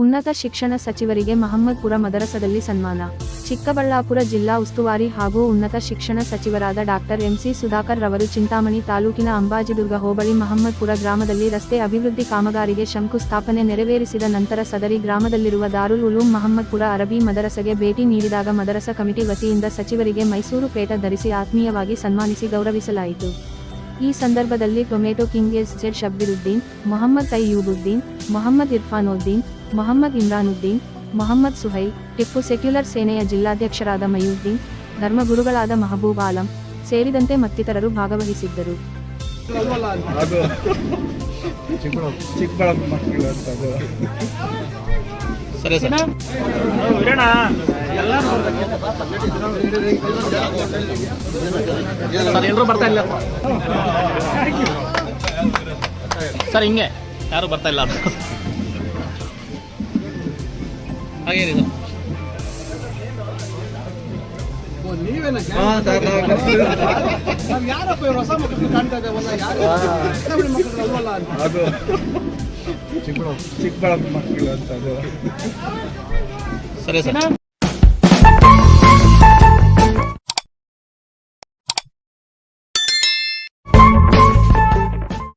ಉನ್ನತ ಶಿಕ್ಷಣ ಸಚಿವರಿಗೆ ಮಹಮ್ಮದ್ಪುರ ಮದರಸದಲ್ಲಿ ಸನ್ಮಾನ. ಚಿಕ್ಕಬಳ್ಳಾಪುರ ಜಿಲ್ಲಾ ಉಸ್ತುವಾರಿ ಹಾಗೂ ಉನ್ನತ ಶಿಕ್ಷಣ ಸಚಿವರಾದ ಡಾಕ್ಟರ್ ಎಂಸಿ ಸುಧಾಕರ್ ರವರು ಚಿಂತಾಮಣಿ ತಾಲೂಕಿನ ಅಂಬಾಜಿದುರ್ಗ ಹೋಬಳಿ ಮಹಮ್ಮದ್ಪುರ ಗ್ರಾಮದಲ್ಲಿ ರಸ್ತೆ ಅಭಿವೃದ್ಧಿ ಕಾಮಗಾರಿಗೆ ಶಂಕುಸ್ಥಾಪನೆ ನೆರವೇರಿಸಿದ ನಂತರ ಸದರಿ ಗ್ರಾಮದಲ್ಲಿರುವ ದಾರುಲ್ ಉಲೂಂ ಮಹಮ್ಮದ್ಪುರ ಅರಬಿ ಮದರಸಗೆ ಭೇಟಿ ನೀಡಿದಾಗ ಮದರಸ ಕಮಿಟಿ ವತಿಯಿಂದ ಸಚಿವರಿಗೆ ಮೈಸೂರು ಪೇಟ ಧರಿಸಿ ಆತ್ಮೀಯವಾಗಿ ಸನ್ಮಾನಿಸಿ ಗೌರವಿಸಲಾಯಿತು. ಈ ಸಂದರ್ಭದಲ್ಲಿ tomato king S Z Shabbiruddin, Mohammed Taiyubuddin, Mohammed Irfanuddin Mohammed Imranuddin, Mohammed Suhai Tipu secular ಸೇನೆಯ ಜಿಲ್ಲಾಧ್ಯಕ್ಷರಾದ ಮಯೂದ್ದೀನ್ ಧರ್ಮಗುರುಗಳಾದ ಮಹಬೂಬ್ ಆಲಂ ಸೇರಿದಂತೆ ಮತ್ತಿತರರು ಭಾಗವಹಿಸಿದ್ದರು. ಸರ್ ಹಿಂಗೆ. ಯಾರು ಬರ್ತಾ ಇಲ್ಲ ಯಾರು ಚಿಕ್ಕಬಳ್ಳಾಪುರ ಮಕ್ಕಳು ಅಂತ. ಅದು ಚಿಕ್ಕಬಳ್ಳಾಪುರ ಚಿಕ್ಕಬಳ್ಳಾಪುರ ಮಕ್ಕಳು ಅಂತ ಅದು. ಸರಿ ಸರ್.